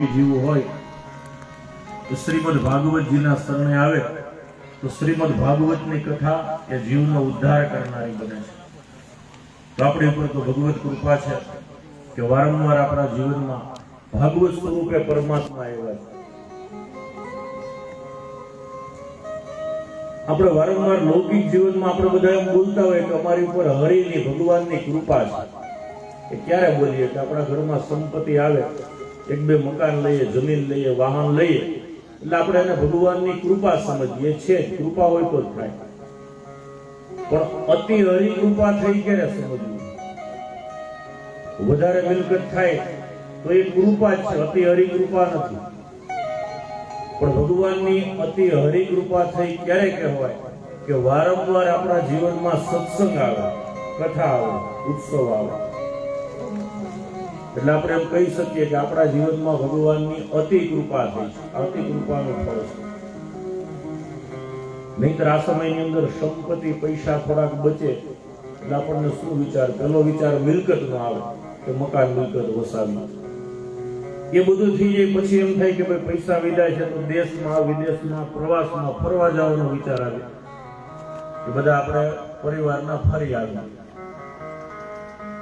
જીવ હોય, તો શ્રીમદ ભાગવતજીના શરણે આવે, તો શ્રીમદ ભાગવતની કથા એ જીવનો ઉદ્ધાર કરનારી બને છે. તો આપણી ઉપર તો ભગવત કૃપા છે કે વારંવાર આપણા જીવનમાં ભાગવત સ્વરૂપે પરમાત્મા આવ્યા છે. આપણે વારંવાર લૌકિક જીવનમાં આપણે બધા એમ બોલતા હોય કે અમારી ઉપર હરિની ભગવાનની કૃપા છે. એ ક્યારે બોલીએ કે આપણા ઘરમાં સંપત્તિ આવે એક બે મકાન લઈએ, જમીન લઈએ, વાહન લઈએ. એટલે આપણે એને ભગવાનની કૃપા સમજીએ છે કૃપા હોય તો જ થાય. પણ અતિ હરી કૃપા થઈ ક્યારે સમજવું? વધારે મિલકત થાય તો એ કૃપા છે, અતિ હરી કૃપા નથી. પણ ભગવાનની અતિ હરી કૃપા થઈ ક્યારે કહેવાય? કે વારંવાર આપણા જીવનમાં સત્સંગ આવે, કથા આવે, ઉત્સવ આવે. એટલે આપણે એમ કહી શકીએ કે આપણા જીવનમાં ભગવાનની અતિ કૃપા થઈ છે. અતિ કૃપાનો ફળ છે. નહીતર આ સમયની અંદર સંપત્તિ, પૈસા થોડાક બચે એટલે આપણને શું વિચાર? પેલો વિચાર મિલકત નો આવે કે મકાન મિલકત વસાવી. એ બધું થઈ જાય પછી એમ થાય કે ભાઈ પૈસા વિદાય છે તો દેશમાં, વિદેશમાં, પ્રવાસમાં ફરવા જવાનો વિચાર આવે. એ બધા આપણે પરિવારના ફરી આવ્યા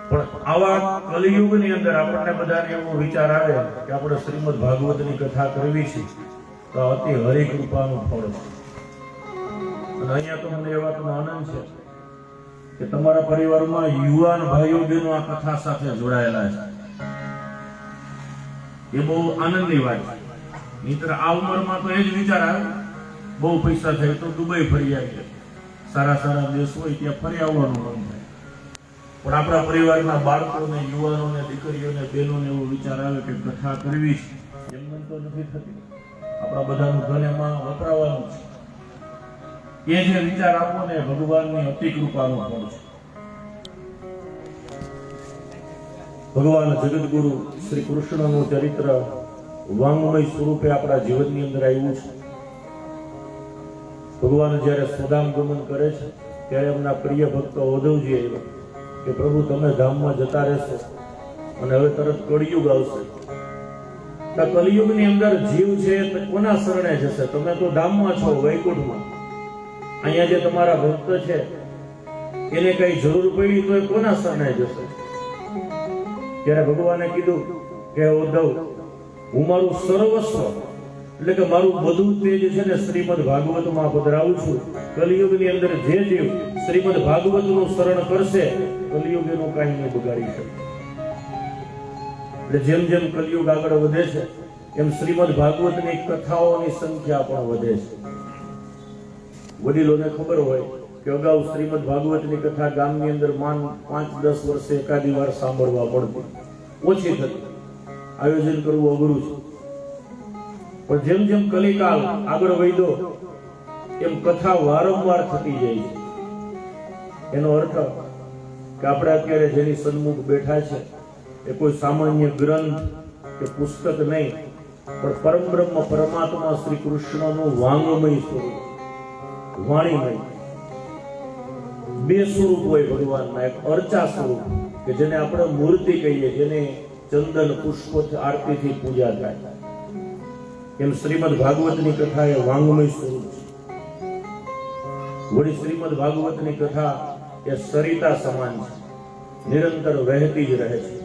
પણ આવા કલિયુગની અંદર આપણને બધાને એવો વિચાર આવે કે આપણે શ્રીમદ ભાગવતની કથા કરવી છે, તો અતિ હરિકૃપાનું ફળ છે. અને અહીંયા તો મને એ વાતનો આનંદ છે કે તમારા પરિવારમાં યુવાન ભાઈઓ બહેનો આ કથા સાથે જોડાયેલા છે. એ બહુ આનંદની વાત નહીતર આ ઉંમરમાં તો એ જ વિચાર આવે. બહુ પૈસા થાય તો દુબઈ ફરી આવીએ સારા સારા દેશ હોય ત્યાં ફરી આવવાનું પણ આપણા પરિવારના બાળકોને, યુવાનોને, દીકરીઓને, બહેનોને એવો વિચાર આવે કે કથા કરવી છે. એમ તો નથી થતી. આપણા બધાનું ધન એમાં વપરાવાનું છે. એ જે વિચાર આપો ને ભગવાનની અતિ કૃપાનો ફળ છે. ભગવાન જગતગુરુ શ્રી કૃષ્ણનું ચરિત્ર વાંગમય સ્વરૂપે આપણા જીવનની અંદર આવ્યું છે. ભગવાન જ્યારે સ્વધામ ગમન કરે છે, ત્યારે એમના પ્રિય ભક્તો ઉદ્ધવજી આવ્યા. કે પ્રભુ, તમે ધામમાં જતા રહેશો અને હવે તરત કળિયુગ આવશે. કલિયુગની અંદર જીવ છે કોના શરણે જશે? તમે તો ધામમાં છો, વૈકુંઠમાં. અહીંયા જે તમારા ભક્ત છે, એને કઈ જરૂર પડી તો એ કોના શરણે જશે? ત્યારે ભગવાને કીધું કે, ઉદ્ધવ, હું મારું સર્વસ્વ એટલે કે મારું બધું તેજ છે ને શ્રીમદ ભાગવતમાં પધરાવું છું. કલિયુગની અંદર જે જીવ શ્રીમદ ભાગવતનું શરણ કરશે કલિયુગ એનું કાંઈ નહીં બગાડી શકે. એટલે જેમ જેમ કલિયુગ આગળ વધે છે, એમ શ્રીમદ ભાગવતની કથાઓની સંખ્યા પણ વધે છે. વડીલોને ખબર હોય કે અગાઉ શ્રીમદ ભાગવતની કથા ગામની અંદર માન પાંચ દસ વર્ષે એકાદી વાર સાંભળવા પડતી. ઓછી થતી. આયોજન કરવું અઘરું છે. પણ જેમ જેમ કલિકાલ આગળ વધ્યો, એમ કથા વારંવાર થતી જાય છે. એનો અર્થ કે આપણે અત્યારે જેની સન્મુખ બેઠા છે, એ કોઈ સામાન્ય ગ્રંથ કે પુસ્તક નહીં, પણ પરમ બ્રહ્મ પરમાત્મા શ્રી કૃષ્ણનું વાંગમય સ્વરૂપ, વાણીમય. બે સ્વરૂપ હોય ભગવાનના, એક અર્ચા સ્વરૂપ, કે જેને આપણે મૂર્તિ કહીએ, જેને ચંદન પુષ્પ આરતીથી પૂજા થાય. એમ શ્રીમદ ભાગવતની કથા એ વાંગમય સ્વરૂપ છે. વળી શ્રીમદ ભાગવતની કથા એ સરિતા સમાન છે. નિરંતર વહેતી જ રહે છે.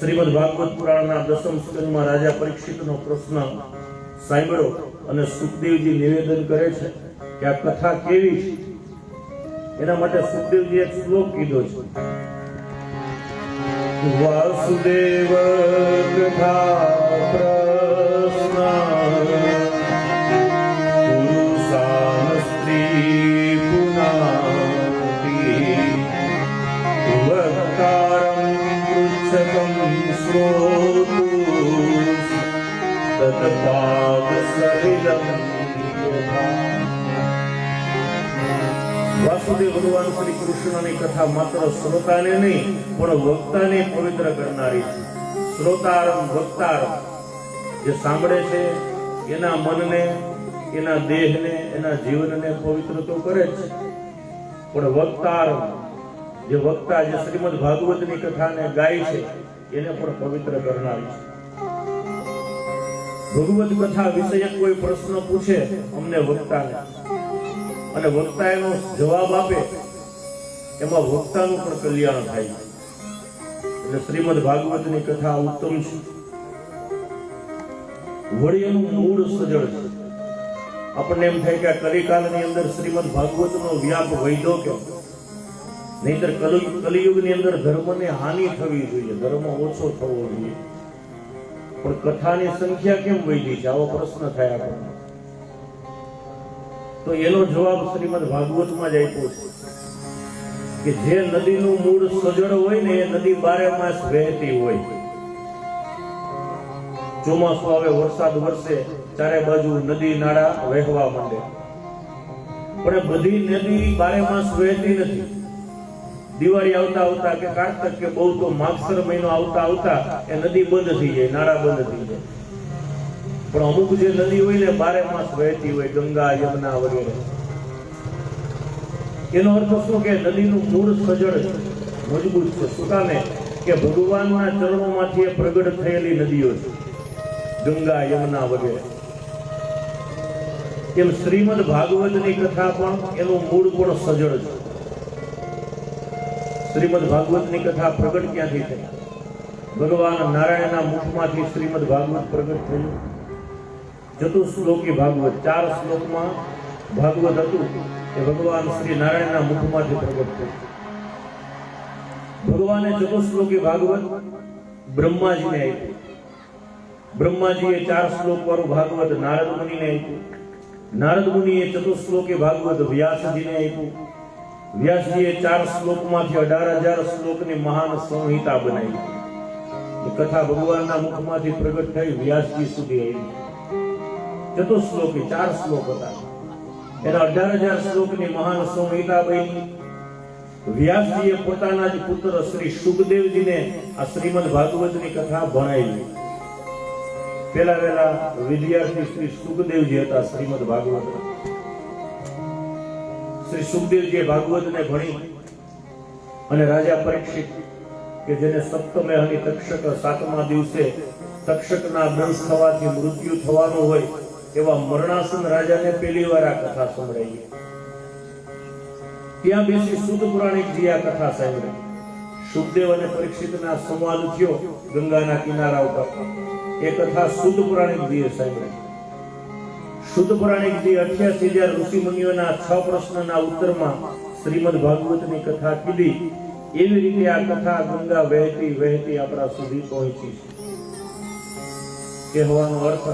શ્રીમદ ભાગવત પુરાણના દસમ સ્કંદમાં રાજા પરીક્ષિતનો પ્રશ્ન સાંભળો અને સુખદેવજી નિવેદન કરે છે કે આ કથા કેવી છે? એના માટે સુખદેવજી એક શ્લોક કીધો છે. वासुदेव कृ વાસુદેવ ભગવાન શ્રી કૃષ્ણની કથા માત્ર શ્રોતાને નહીં, પણ વક્તાને પવિત્ર કરનારી શ્રોતારમ વક્તારમ. જે સાંભળે છે, એના મનને, એના દેહને, એના જીવનને પવિત્ર તો કરે જ પણ વક્તારમ, જે વક્તા, જે શ્રીમદ ભાગવતની કથાને ગાય છે, એને પણ પવિત્ર કરનારી છે. ભગવત કથા વિષયક કોઈ પ્રશ્ન પૂછે અમને વક્તાને. અને વક્તા એનો જવાબ આપે, એમાં વક્તાનું પણ કલ્યાણ થાય એટલે શ્રીમદ ભાગવતની કથા ઉત્તમ છે. વળી એનું મૂળ સજળ છે. આપણને એમ થાય કે આ કલિકાલની અંદર શ્રીમદ ભાગવતનો વ્યાપ વૈધો કે નહીતર કલિ- કલિયુગની અંદર ધર્મને હાનિ થવી જોઈએ, ધર્મ ઓછો થવો જોઈએ. પણ કથાની સંખ્યા કેમ વૈધી છે? આવો પ્રશ્ન થાય આપણને. તો એનો જવાબ શ્રીમદ ભાગવતમાં જ આપ્યો છે કે જે નદીનું મૂળ સજળ હોય ને એ નદી બારે માસ વહેતી હોય. ચોમાસું આવે, વરસાદ વરસે, ચારે બાજુ નદી નાળા વહેવા માંડે. પણ બધી નદી બારે માસ વહેતી નથી. દિવાળી આવતા આવતા કે કાર્તક કે બહુ તો માગસર મહિનો આવતા આવતા એ નદી બંધ થઈ જાય, નાળા બંધ થઈ જાય. પણ અમુક જે નદી હોય ને બારે માસ વહેતી હોય, ગંગા, યમુના વગેરે. એનો અર્થ શું કે નદીનું મૂળ સજળ મજબૂત છે? શું કે ભગવાનના ચરણોમાંથી એ પ્રગટ થયેલી નદીઓ છે. ગંગા, યમુના વગેરે. એમ શ્રીમદ ભાગવતની કથા પણ એનું મૂળ પણ સજળ છે. શ્રીમદ ભાગવતની કથા પ્રગટ ક્યાંથી થઈ? ભગવાન નારાયણના મુખમાંથી શ્રીમદ ભાગવત પ્રગટ થયું. ચતુશ્લોકી ભાગવત, ચાર શ્લોકમાં ભાગવત હતું એ ભગવાન શ્રી નારાયણના મુખમાંથી પ્રગટ થયું. ભગવાને ચતુશ્લોકી ભાગવત બ્રહ્માજીને આપ્યું. બ્રહ્માજીએ ચાર શ્લોક વાળું ભાગવત નારદ મુનિને આપ્યું. નારદ મુનિએ ચતુશ્લોકી ભાગવત વ્યાસજીને આપ્યું. વ્યાસજીએ ચાર શ્લોકમાંથી અઢાર હજાર શ્લોકની મહાન સંહિતા બનાવી. એ કથા ભગવાનના મુખમાંથી પ્રગટ થઈ વ્યાસજી સુધી આવી. ચતુશ્લોકી ચાર શ્લોક હતા. એના અઢાર હજાર શ્લોકની મહાન સંહિતા વ્યાસજીએ પોતાના જ પુત્ર શ્રી સુખદેવજીને આ શ્રીમદ ભાગવતની કથા ભણાવી. પેલા વેલા વિદ્યાર્થી શ્રી સુખદેવજી હતા શ્રીમદ ભાગવત. શ્રી સુખદેવજીએ ભાગવતને ભણી અને રાજા પરીક્ષિત કે જેને સપ્તમે હની તક્ષક સાતમા દિવસે તક્ષકના દંશ થવાથી મૃત્યુ થવાનું હોય એવા મરણાસન રાજાને પહેલી વાર આ કથા સંભળાઈ. ત્યાં બેસી સુદ પુરાણિકજી આ કથા સાંભળી. સુખદેવ અને પરીક્ષિતના સંવાદ થયો ગંગાના કિનારા ઉપર. એ કથા સુદ પુરાણિકજીએ સાંભળી. શુદ્ધ પુરાણિકજી અઠ્યાસી હજાર ઋષિ મુનિઓના છ પ્રશ્નના ઉત્તરમાં શ્રીમદ ભાગવતની કથા કીધી. એવી રીતે આ કથા ગંગા વહેતી વહેતી આપણા સુધી પહોંચી કહેવાનો અર્થ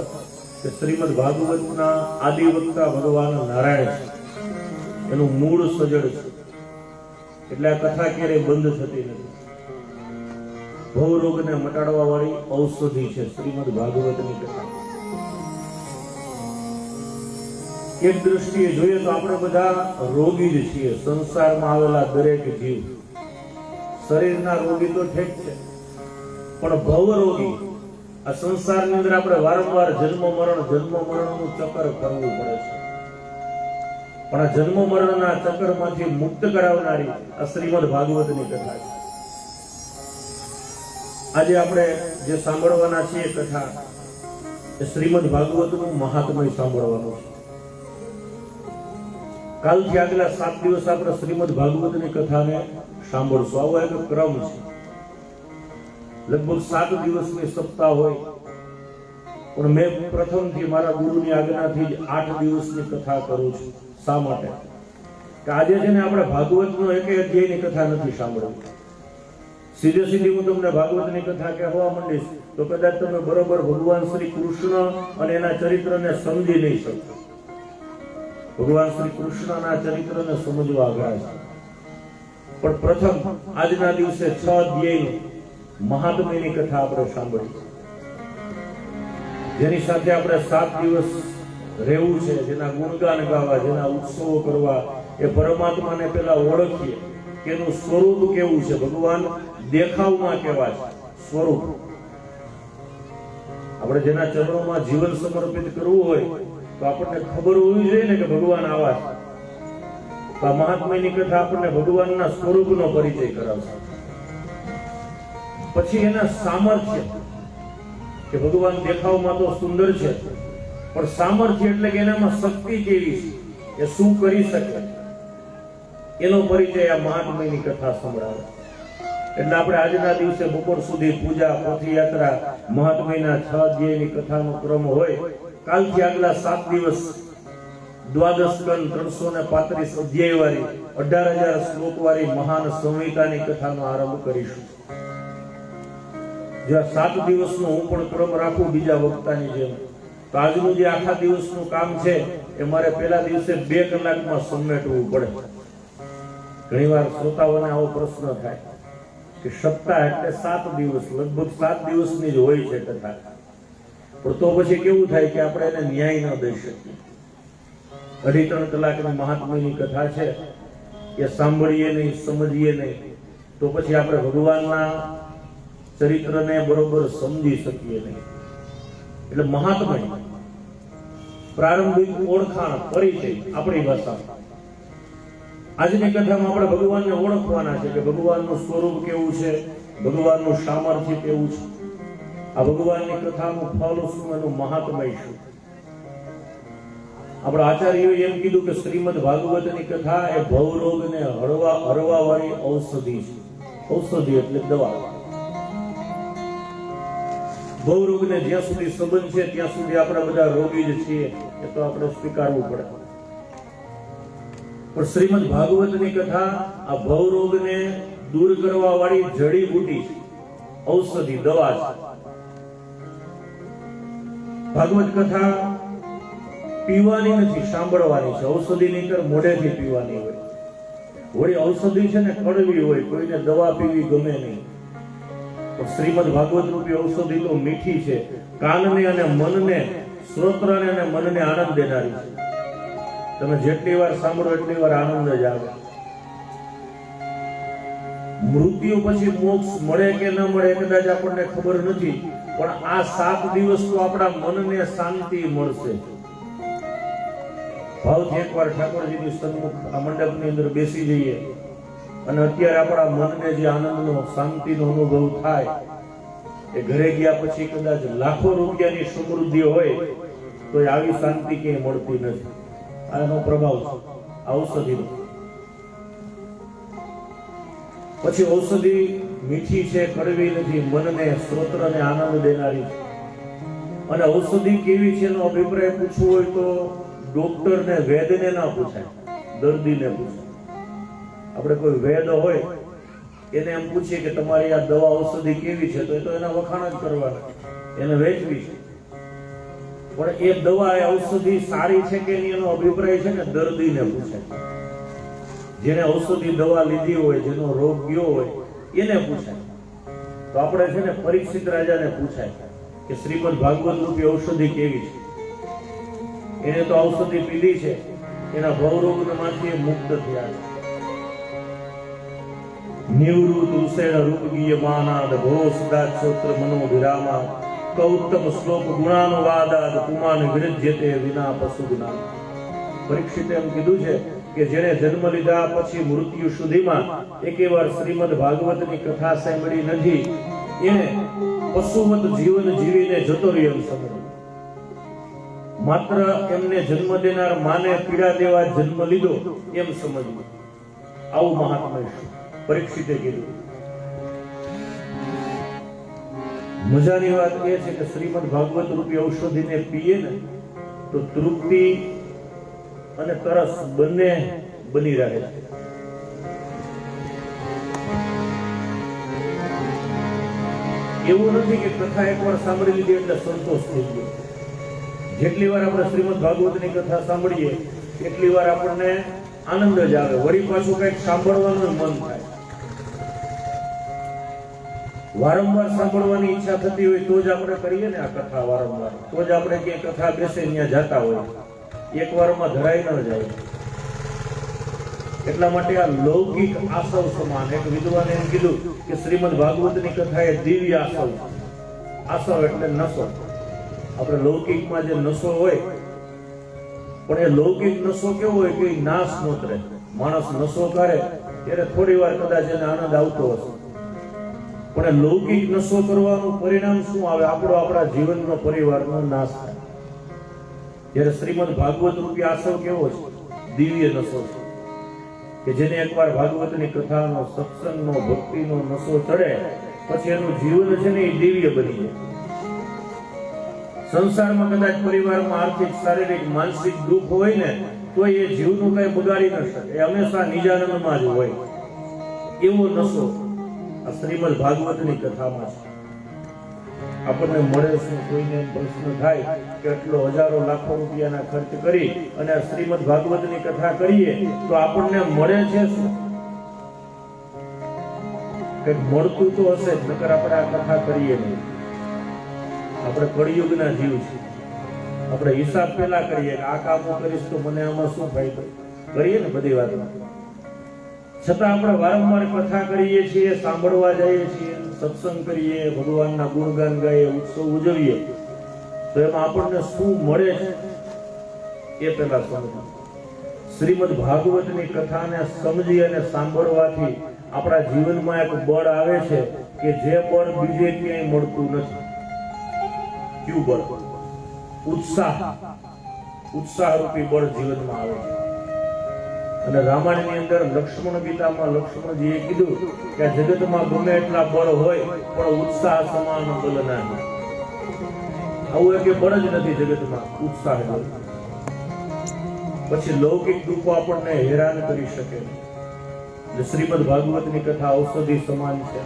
કે શ્રીમદ ભાગવતના આદિ વક્તા ભગવાન નારાયણ છે એનું મૂળ સજળ છે. એટલે આ કથા ક્યારેય બંધ થતી નથી. ભવરોગને મટાડવા વાળી ઔષધિ છે શ્રીમદ ભાગવતની કથા. એક દ્રષ્ટિએ જોઈએ તો આપણે બધા રોગી જ છીએ. સંસારમાં આવેલા દરેક જીવ. શરીરના રોગી તો ઠેક છે. પણ ભવ રોગી આ સંસારની અંદર આપણે વારંવાર જન્મ, મરણ, જન્મ, મરણનું ચક્કર ફરવું પડે છે. પણ આ જન્મ, મરણના ચક્કરમાંથી મુક્ત કરાવનારી આ શ્રીમદ ભાગવતની કથા છે. આજે આપણે જે સાંભળવાના છીએ કથા એ શ્રીમદ ભાગવતનું મહાત્મય સાંભળવાનું છે. કાલથી આગલા સાત દિવસ આપણે શ્રીમદ ભાગવતની કથાને સાંભળશું. આવો એક ક્રમ છે. લગભગ સાત દિવસની સપ્તાહ હોય. પણ મેં પ્રથમથી મારા ગુરુની આજ્ઞાથી જ આઠ દિવસની કથા કરું છું. શા માટે? કે આજે છે ને આપણે ભાગવતનો એક અધ્યાયની કથા નથી સાંભળવી. સીધે સીધી હું તમને ભાગવતની કથા કહેવા માંડીશ, તો કદાચ તમે બરોબર ભગવાન શ્રી કૃષ્ણ અને એના ચરિત્રને સમજી નહીં શકો ભગવાન શ્રી કૃષ્ણના ચરિત્રને સમજવા અઘરા છે. પણ પ્રથમ આજના દિવસે છ અધ્યાયની મહાત્મ્યની કથા આપણે સાંભળી જેની સાથે આપણે સાત દિવસ રહેવું છે, જેના ગુણગાન ગાવા, જેના ઉત્સવો કરવા, એ પરમાત્માને પેલા ઓળખીએ એનું સ્વરૂપ કેવું છે. ભગવાન દેખાવમાં કેવા છે? સ્વરૂપ. આપણે જેના ચરણોમાં જીવન સમર્પિત કરવું હોય, તો આપણને ખબર હોવી જોઈએ ને કે ભગવાન આવા છે. તો મહાત્માની કથા આપણને ભગવાનના સ્વરૂપનો પરિચય કરાવશે. પછી એના સામર્થ્ય કે ભગવાન દેખાવમાં તો સુંદર છે, પણ સામર્થ્ય એટલે કે એનામાં શક્તિ કેવી છે? એ શું કરી શકે? એનો પરિચય આ મહાત્મયની કથા સંભળાવે. એટલે આપણે આજના દિવસે બપોર સુધી પૂજા, પોથીયાત્રા, મહાત્મયના છ અધ્યાયની કથાનો ક્રમ હોય. કાલથી આગલા સાત દિવસ દ્વાદશ સ્કંદ ત્રણસો ને પાંત્રીસ અધ્યાય વાળી અઢાર હજાર શ્લોક વાળી મહાન સંહિતાની કથાનો આરંભ કરીશું. જો સાત દિવસનો હું પણ ક્રમ રાખું બીજા વક્તાની જેમ. તો આજનું જે આખા દિવસનું કામ છે, એ મારે પહેલા દિવસે બે કલાકમાં સમેટવું પડે. ઘણીવાર શ્રોતાઓને આવો પ્રશ્ન થાય કે સપ્તાહ એટલે સાત દિવસ, લગભગ સાત દિવસની જ હોય છે કથા. પણ તો પછી કેવું થાય કે આપણે એને ન્યાય ન દઈ શકીએ. અઢી ત્રણ કલાકની મહાત્માની કથા છે, એ સાંભળીએ નહીં, સમજીએ નહીં. તો પછી આપણે ભગવાનના ચરિત્રને બરોબર સમજી શકીએ નહીં. એટલે મહાત્મા પ્રારંભિક ઓળખાણ પરિચય આપણી ભાષામાં. આજની કથામાં આપણે ભગવાનને ઓળખવાના છે કે ભગવાનનું સ્વરૂપ કેવું છે, ભગવાનનું સામર્થ્ય કેવું છે? આ ભગવાનની કથાનું ફળ શું, એનું મહાત્મય શું? આપણા આચાર્યોએ એમ કીધું કે શ્રીમદ ભાગવતની કથા એ ભવરોગને હળવા હળવા વાળી ઔષધિ છે. ઔષધિ એટલે દવા. ભવરોગને જ્યાં સુધી સંબંધ છે, ત્યાં સુધી આપણે બધા રોગી જ છીએ. એ તો આપણે સ્વીકારવું પડે. પણ શ્રીમદ ભાગવતની કથા આ ભવરોગને દૂર કરવા વાળી જડીબુટી ઔષધિ, દવા છે. ભાગવત કથા પીવાની નથી, સાંભળવાની છે. ઔષધિ નીકળ મોઢેથી પીવાની હોય. વળી ઔષધિ છે ને કડવી હોય, કોઈને દવા પીવી ગમે નહીં. શ્રીમદ ભાગવત રૂપી ઔષધિ તો મીઠી છે. કાનને અને મનને શ્રોત્રને અને મનને આનંદ દેનારી છે. તમે જેટલી વાર સાંભળો એટલી વાર આનંદ જ આવે. મૃત્યુ પછી મોક્ષ મળે કે ન મળે કદાચ આપણને ખબર નથી, પણ આ સાત દિવસ તો આપણા મનને શાંતિ મળશે. ભાવથી એકવાર ઠાકોરજીની સન્મુખ આ મંડપની અંદર બેસી જઈએ. અને અત્યારે આપણા મનને જે આનંદનો, શાંતિનો અનુભવ થાય, એ ઘરે ગયા પછી કદાચ લાખો રૂપિયાની સમૃદ્ધિ હોય, તો આવી શાંતિ ક્યાંય મળતી નથી. આનો પ્રભાવ છે. ઔષધિનો. પછી ઔષધિ મીઠી છે, કડવી નથી, મનને સ્ત્રોત્રને આનંદ દેનારી છે. અને ઔષધિ કેવી છે એનો અભિપ્રાય પૂછવો હોય તો ડોક્ટરને વેદને ના પૂછાય, દર્દીને પૂછાય. આપણે કોઈ વેદ હોય, એને એમ પૂછીએ કે તમારી આ દવા ઔષધિ કેવી છે, તો એ તો એના વખાણ જ કરવાના, એને વેચવી છે. પણ એ દવા, એ ઔષધિ સારી છે કે એનો અભિપ્રાય છે ને, દર્દીને પૂછે. જેને ઔષધિ દવા લીધી હોય, જેનો રોગ ગયો હોય, એને પૂછાય તો આપણે છે ને પરીક્ષિત રાજાને પૂછાય કે શ્રીમદ ભાગવત રૂપી ઔષધિ કેવી છે? એને તો ઔષધિ પીધી છે, એના ભવરોગમાંથી મુક્ત થયા છે. નિવૃત ઉસેણ રૂપ ગીયમાનાદ ભો મનો વિરામા કૌતમ શ્લોક ગુણાનુવાદાદ પુમાન વિરજ્યતે વિના પશુ પરીક્ષિતે એમ કીધું છે કે જેને જન્મ લીધા પછી મૃત્યુ સુધીમાં એકે વાર શ્રીમદ ભાગવતની કથા સાંભળી નથી એને પશુમત જીવન જીવીને જતો રહ્યો સમજ માત્ર એમને જન્મ દેનાર માને પીડા દેવા જન્મ લીધો એમ સમજવું આવું મહાત્મા પરીક્ષિતે કીધું. મજાની વાત એ છે કે શ્રીમદ ભાગવત રૂપી ઔષધિને પીએ ને તો તૃપ્તિ અને તરસ બંને બની રહે. એવું નથી કે કથા એકવાર સાંભળી લીધી એટલે સંતોષ થઈ ગયો. જેટલી વાર આપણે શ્રીમદ ભાગવતની કથા સાંભળીએ, એટલી વાર આપણને આનંદ જ આવે. વળી પાછું કંઈક સાંભળવાનું મન થાય. વારંવાર સાંભળવાની ઈચ્છા થતી હોય તો જ આપણે કરીએ ને આ કથા વારંવાર. તો જ આપણે કે કથા બેસે ત્યાં જતા હોય. એક વારમાં ધરાઈ ન જાય. એટલા માટે આ લૌકિક આસવ સમાન, એક વિદ્વાને એમ કીધું કે શ્રીમદ ભાગવતની કથા એ દિવ્ય આસવ. આસવ એટલે નસો. આપણે લૌકિકમાં જે નસો હોય, પણ એ લૌકિક નસો કેવો હોય કે નાશ નોતરે માણસ નસો કરે, ત્યારે થોડી વાર કદાચ એને આનંદ આવતો હશે. પણ લૌકિક નશો કરવાનું પરિણામ શું આવે? આપણો આપણા જીવનનો પરિવારનો નાશ થાય. જ્યારે શ્રીમદ ભાગવત રૂપી આસવ કેવો છે? દિવ્ય નશો છે. કે જેને એકવાર ભાગવતની કથાનો, સત્સંગનો, ભક્તિનો નશો ચડે, પછી એનું જીવન છે ને એ દિવ્ય બની જાય. સંસારમાં કદાચ પરિવારમાં આર્થિક, શારીરિક, માનસિક દુઃખ હોય ને, તો એ જીવનું કઈ બગાડી ન શકે. એ હંમેશા નિજાનંદમાં જ હોય. એવો નશો. આ શ્રીમદ ભાગવતની કથામાં આપણને મળે છે કોઈને પ્રશ્ન થાય કે એટલો હજારો લાખો રૂપિયાના ખર્ચ કરી અને આ શ્રીમદ ભાગવતની કથા કરીએ, તો આપણને મળે છે કંઈક મળતું તો હશે નકર આપણે આ કથા કરીએ નહીં. આપણે કળિયુગના જીવ છે આપણે હિસાબ પેલા કરીએ કે આ કામો કરીશ તો મને આમાં શું ફાયદો? કરીએ ને બધી વાતમાં. છતાં આપણે વારંવાર કથા કરીએ છીએ, સાંભળવા જઈએ છીએ, સત્સંગ કરીએ, ભગવાનના ગુણગાન ગાઈએ, ઉત્સવ ઉજવીએ. તો એમાં આપણને શું મળે છે એ પેલા સમજો શ્રીમદ ભાગવતની કથાને સમજી અને સાંભળવાથી આપણા જીવનમાં એક બળ આવે છે કે જે બળ બીજે ક્યાંય મળતું નથી. કયું બળ? ઉત્સાહ. ઉત્સાહ રૂપી બળ જીવનમાં આવે છે. અને રામાયણની અંદર લક્ષ્મણ ગીતામાં લક્ષ્મણજીએ કીધું કે જગતમાં ગમે એટલા બળ હોય, પણ ઉત્સાહ સમાન બળ ના આવું એક બળ જ નથી જગતમાં, ઉત્સાહ પછી લૌકિક દુઃખો આપણને હેરાન કરી શકે. શ્રીમદ ભાગવતની કથા ઔષધિ સમાન છે.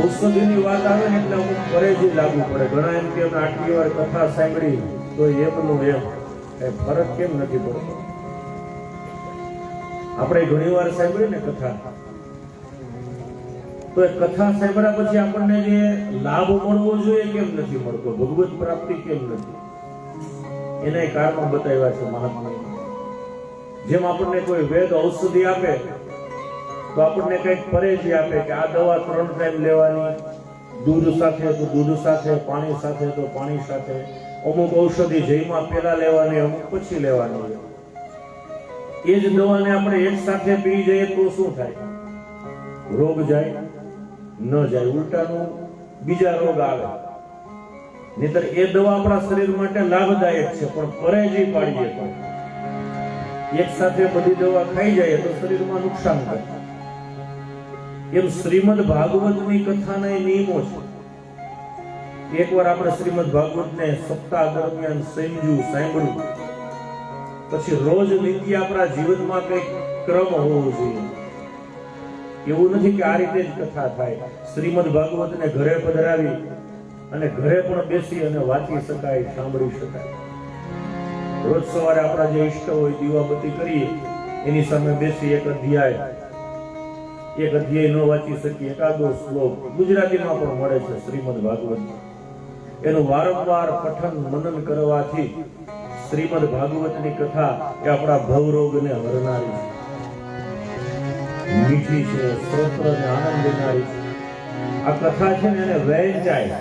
ઔષધિની વાત આવે ને એટલે અમુક પરેજી લાગુ પડે. ઘણા એમ કે આટલી વાર કથા સાંભળી, તો એમનું એમ. ફરક કેમ નથી પડતો આપણે ઘણી વાર સાંભળી ને કથા. તો એ કથા સાંભળ્યા પછી આપણને જે લાભ મળવો જોઈએ કેમ નથી મળતો? ભગવત પ્રાપ્તિ કેમ નથી? એના કારણો બતાવ્યા છે મહાત્મા. જેમ આપણને કોઈ વેદ ઔષધિ આપે, તો આપણને કંઈક પરેજી આપે કે આ દવા ત્રણ ટાઈમ લેવાની. દૂધ સાથે તો દૂધ સાથે, પાણી સાથે તો પાણી સાથે. અમુક ઔષધિ જઈમાં પેલા લેવાની, અમુક પછી લેવાની. એ જ દવાને આપણે એક સાથે પી જઈએ તો શું થાય? રોગ જાય, ન જાય, ઉલટાનું બીજા રોગ આવે. નહીતર એ દવા આપણા શરીર માટે લાભદાયક છે, પણ પરેજી પાડીએ તો. એક સાથે બધી દવા ખાઈ જાય તો શરીરમાં નુકસાન થાય. એમ શ્રીમદ ભાગવતની કથાના એ નિયમો છે. એકવાર આપણે શ્રીમદ ભાગવતને સપ્તાહ દરમિયાન સમજ્યું સાંભળ્યું. પછી રોજ નિત્ય આપણા જીવનમાં કંઈક ક્રમ હોવો જોઈએ. એવું નથી કે આ રીતે જ કથા થાય. શ્રીમદ ભાગવતને ઘરે પધરાવી અને ઘરે પણ બેસી અને વાંચી શકાય, સાંભળી શકાય. રોજ સવારે આપણા જે ઈષ્ટ હોય દીવાબત્તી કરીએ, એની સામે બેસી એક અધ્યાય. એક અધ્યાય ન વાંચી શકીએ, એકાદો શ્લોક ગુજરાતીમાં પણ મળે છે શ્રીમદ ભાગવત એનું વારંવાર પઠન, મનન કરવાથી શ્રીમદ ભાગવતની કથા એ આપણા ભવરોગને હરનારી. છે મીઠી છે સ્ત્રોત્રને આનંદ દેનારી. આ કથા છે ને એને વહેંચાય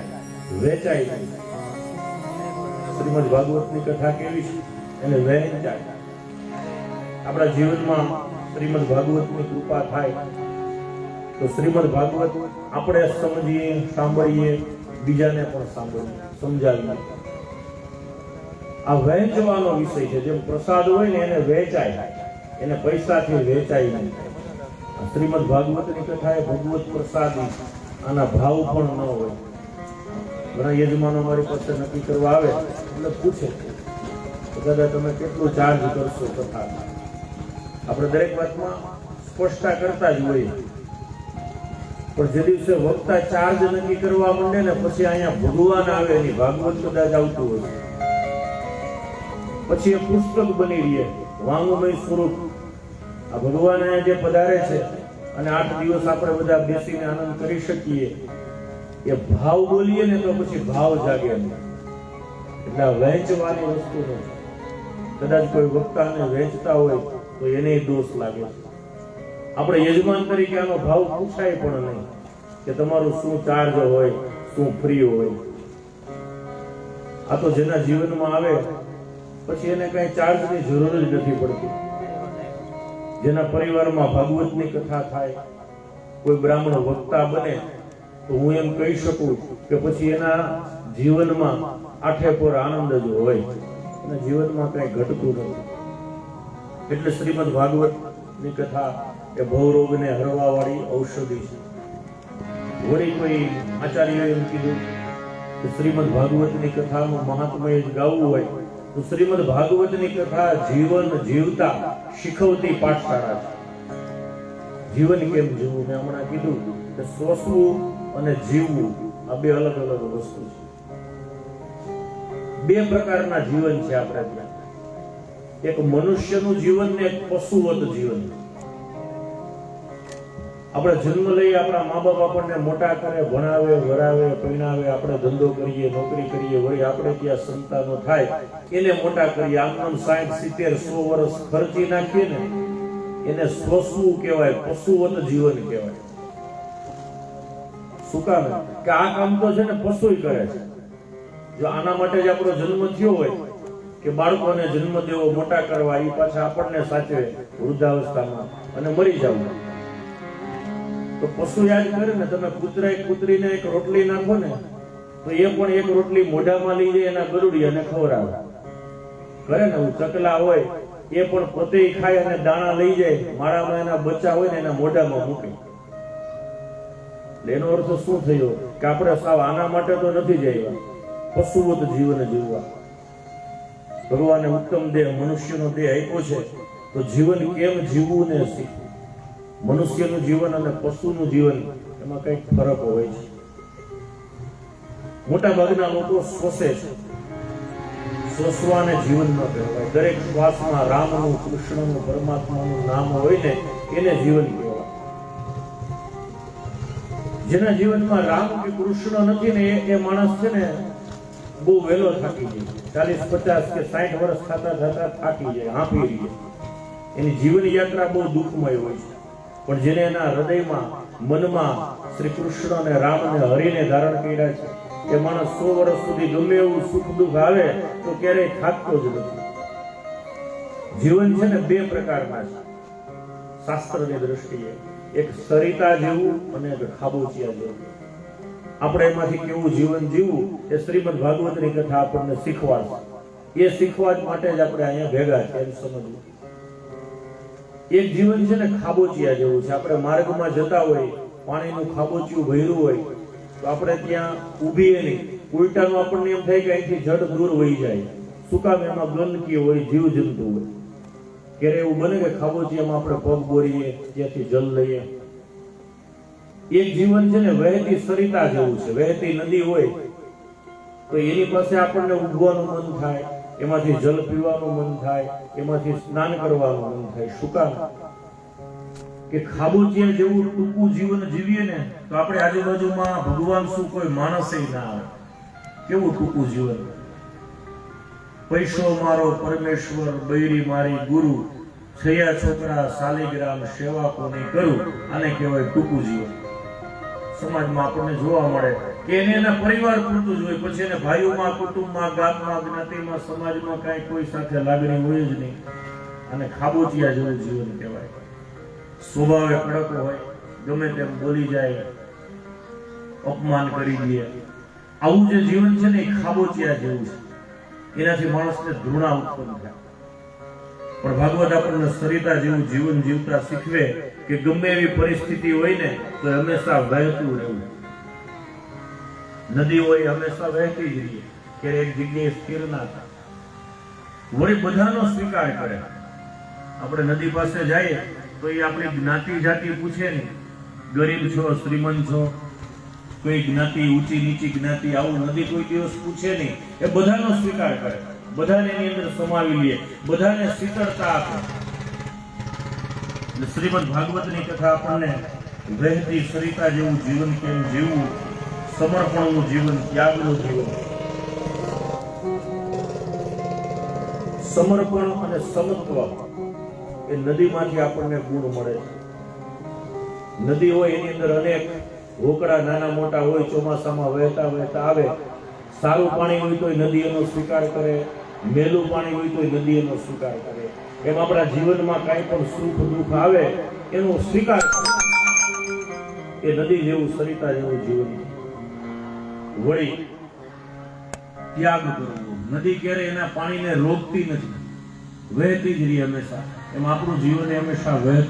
વેચાય શ્રીમદ ભાગવતની કથા કેવી છે? એને વહેંચાય. આપણા જીવનમાં શ્રીમદ ભાગવતની કૃપા થાય. તો શ્રીમદ ભાગવત આપણે સમજીએ, સાંભળીએ, બીજાને પણ સાંભળીએ. સમજાવીએ. આ વહેંચવાનો વિષય છે. જેમ પ્રસાદ હોય ને એને વેચાય એને પૈસાથી વેચાય નહીં. શ્રીમદ ભાગવતની કથા એ ભગવત પ્રસાદી આના ભાવ પણ ન હોય. ઘણા યજમાનો મારી પાસે નક્કી કરવા આવે, એટલે પૂછે દાદા તમે કેટલું ચાર્જ કરશો કથા આપણે દરેક વાતમાં સ્પષ્ટતા કરતા જ હોઈએ. પણ જે દિવસે વક્તા ચાર્જ નક્કી કરવા માંડે ને પછી અહીંયા ભગવાન આવે એની ભાગવત કદાચ આવતું હોય. પછી એ પુસ્તક બની રહે વાંગમય સ્વરૂપ. આ ભગવાન અહીંયા જે પધારે છે અને આઠ દિવસ આપણે બધા બેસીને આનંદ કરી શકીએ, એ ભાવ બોલીએ ને તો પછી ભાવ જાગે એટલે વહેંચવાની વસ્તુ નથી કદાચ કોઈ વક્તાને વહેંચતા હોય તો એને દોષ લાગે આપણે યજમાન તરીકે આનો ભાવ પૂછાય પણ નહીં કે તમારું શું ચાર્જ હોય, શું ફ્રી હોય. આ તો જેના જીવનમાં આવે પછી એને કઈ ચાર્જની જરૂર જ નથી પડતી. જેના પરિવારમાં ભાગવતની કથા થાય, કોઈ બ્રાહ્મણ વક્તા બને, તો હું એમ કહી શકું કે પછી એના જીવનમાં આઠે પર આનંદ જ હોય. અને જીવનમાં કઈ ઘટતું નથી. એટલે શ્રીમદ ભાગવતની કથા એ ભવરોગને હરવા વાળી ઔષધિ છે. વળી કોઈ આચાર્ય એમ કીધું કે શ્રીમદ ભાગવતની કથાનું મહાત્મય જ ગાવું હોય તો શ્રીમદ ભાગવતની કથા જીવન જીવતા શીખવતી પાઠશાળા છે. જીવન કેમ જીવવું? મેં હમણાં કીધું કે સોસવું અને જીવવું આ બે અલગ અલગ વસ્તુ છે. બે પ્રકારના જીવન છે આપણે ત્યાં. એક મનુષ્યનું જીવન ને એક પશુવત જીવન. આપણે જન્મ લઈ આપણા મા બાપ આપણને મોટા કરે, ભણાવે, વરાવે પરિણાવે આપણે ધંધો કરીએ, નોકરી કરીએ, વળી આપણે ત્યાં સંતાનો થાય, એને મોટા કરીએ. આમ સાઠ, સિત્તેર, સો વર્ષ ખર્ચી નાખીએ ને, એને સ્વસવું કહેવાય, પશુવત જીવન કહેવાય. શું કે આ કામ તો છે ને પશુય કરે છે. જો આના માટે જ આપણો જન્મ થયો હોય, કે બાળકોને જન્મ દેવો મોટા કરવા એ પાછા આપણને સાચવે વૃદ્ધાવસ્થામાં અને મરી જવું. તો પશુ યાદ કરે ને, તમે કૂતરા કૂતરીને એક રોટલી નાખો ને, તો એ પણ એક રોટલી મોઢામાં લઈ જાય, એના ગરુડિયાને ખવડાવે. કરે ને ચકલા હોય, એ પણ પોતે ખાય અને દાણા લઈ જાય, માળામાં એના બચ્ચા હોય ને, એના મોઢામાં મૂકે. એનો અર્થ શું થયો? કે આપણે સાવ આના માટે તો નથી જઈએ પશુવત જીવન જીવવા. ભગવાને ઉત્તમ દેહ મનુષ્યનો દેહ આપ્યો છે, તો જીવન કેમ જીવવું ને શીખવું? મનુષ્યનું જીવન અને પશુનું જીવન, એમાં કંઈક ફરક હોય છે. મોટા ભાગના લોકો શોષે છે. શોષવાને જીવનમાં કહેવાય. દરેક શ્વાસમાં રામનું, કૃષ્ણનું, પરમાત્માનું નામ હોય ને, એને જીવન કહેવાય. જેના જીવનમાં રામ કે કૃષ્ણ નથી ને, એ- માણસ છે ને, બહુ વહેલો થાકી જાય. ચાલીસ, પચાસ કે સાઠ વર્ષ થતા થતા થાકી જાય રહી જાય. એની જીવન યાત્રા બહુ દુઃખમય હોય છે. પણ જેને એના હૃદયમાં, મનમાં શ્રી કૃષ્ણ અને રામ અને હરિને ધારણ કર્યા છે, એ માણસ સો વર્ષ સુધી ગમે એવું સુખ દુઃખ આવે તો ક્યારેય થાકતો જ નથી. જીવન છે ને બે પ્રકારના છે. શાસ્ત્રની દ્રષ્ટિએ એક સરિતા જેવું અને એક ખાબોચિયા જેવું. આપણે એમાંથી કેવું જીવન જીવવું એ શ્રીમદ ભાગવતની કથા આપણને શીખવાડશે. એ શીખવા માટે જ આપણે અહીંયા ભેગા છે એમ સમજવું. એક જીવન છે ને ખાબોચિયા જેવું છે. આપણે માર્ગમાં જતા હોય, પાણીનું ખાબોચિયું ભર્યું હોય, તો આપણે ત્યાં ઊભીએ નહીં. ઉલટાનું આપણને એમ થાય કે અહીંથી જડ દૂર વહી જાય. સુકામ કામ એમાં ગંદકી હોય જીવ જંતુ હોય? ક્યારે એવું બને કે ખાબોચિયામાં આપણે પગ બોરીએ, ત્યાંથી જલ લઈએ? એક જીવન છે ને વહેતી સરિતા જેવું છે. વહેતી નદી હોય, તો એની પાસે આપણને ઉભવાનું મન થાય. એમાંથી જલ પીવાનું મન થાય, એમાંથી સ્નાન કરવાનું મન થાય શું કે ખાબોચિયા જેવું ટૂંકું જીવન જીવીએ ને, તો આપણે આજુબાજુમાં ભગવાન શું કોઈ માણસ ના આવે. કેવું ટૂંકું જીવન? પૈસો મારો પરમેશ્વર, બૈરી મારી ગુરુ, છયા છોકરા, શાલિગ્રામ સેવા કોને કરું. આને કહેવાય ટૂંકું જીવન. સમાજમાં આપણને જોવા મળે કે એને પરિવાર પૂરતું જ હોય, પછી એને ભાઈઓમાં, કુટુંબમાં, ગામમાં, જ્ઞાતિમાં, સમાજમાં કાંઈ કોઈ સાથે લાગણી હોય જ નહીં. અને ખાબોચિયા જેવું જીવન કહેવાય. સ્વભાવે કડક હોય, ગમે તેમ બોલી જાય, અપમાન કરી દે. આવું જે જીવન છે ને એ ખાબોચિયા જેવું છે. એનાથી માણસને ધૃણા ઉત્પન્ન થાય. પણ ભાગવત આપણને સરિતા જેવું જીવન જીવતા શીખવે કે ગમે એવી પરિસ્થિતિ હોય ને, તો હંમેશા વહેતું રહેવું. નદી હોય હંમેશા વહેતી જ રહી કે એક જગ્યાએ સ્થિર ના થાય. વળી બધાનો સ્વીકાર કરે. આપણે નદી પાસે જઈએ તો એ આપણી જ્ઞાતિ જાતિ પૂછે ને ગરીબ છો, શ્રીમંત છો, કોઈ જ્ઞાતિ, ઊંચી નીચી જ્ઞાતિ, આવું નદી કોઈ દિવસ પૂછે નહીં. એ બધાનો સ્વીકાર કરે. બધાને એની અંદર સમાવી લે. બધાને શીતળતા આપે. શ્રીમદ ભાગવતની કથા આપણને વહેતી સરિતા જેવું જીવન કેમ જીવવું સમર્પણનું જીવન, ત્યાગનું જીવન. સમર્પણ અને સમત્વ એ નદીમાંથી આપણને ગુણ મળે છે. નદી હોય એની અંદર અનેક હોકડા નાના મોટા હોય, ચોમાસામાં વહેતા વહેતા આવે. સારું પાણી હોય તો નદી એનો સ્વીકાર કરે, મેલું પાણી હોય તો નદી એનો સ્વીકાર કરે. એમ આપણા જીવનમાં કાંઈ પણ સુખ દુઃખ આવે, એનો સ્વીકાર કરે એ નદી જેવું સરિતા જેવું જીવન. વળી ત્યાગ કરવો. નદી ક્યારે એના પાણીને રોકતી નથી. વહેતી જ રહી હંમેશા. એમ આપણું જીવન હંમેશા વહેતું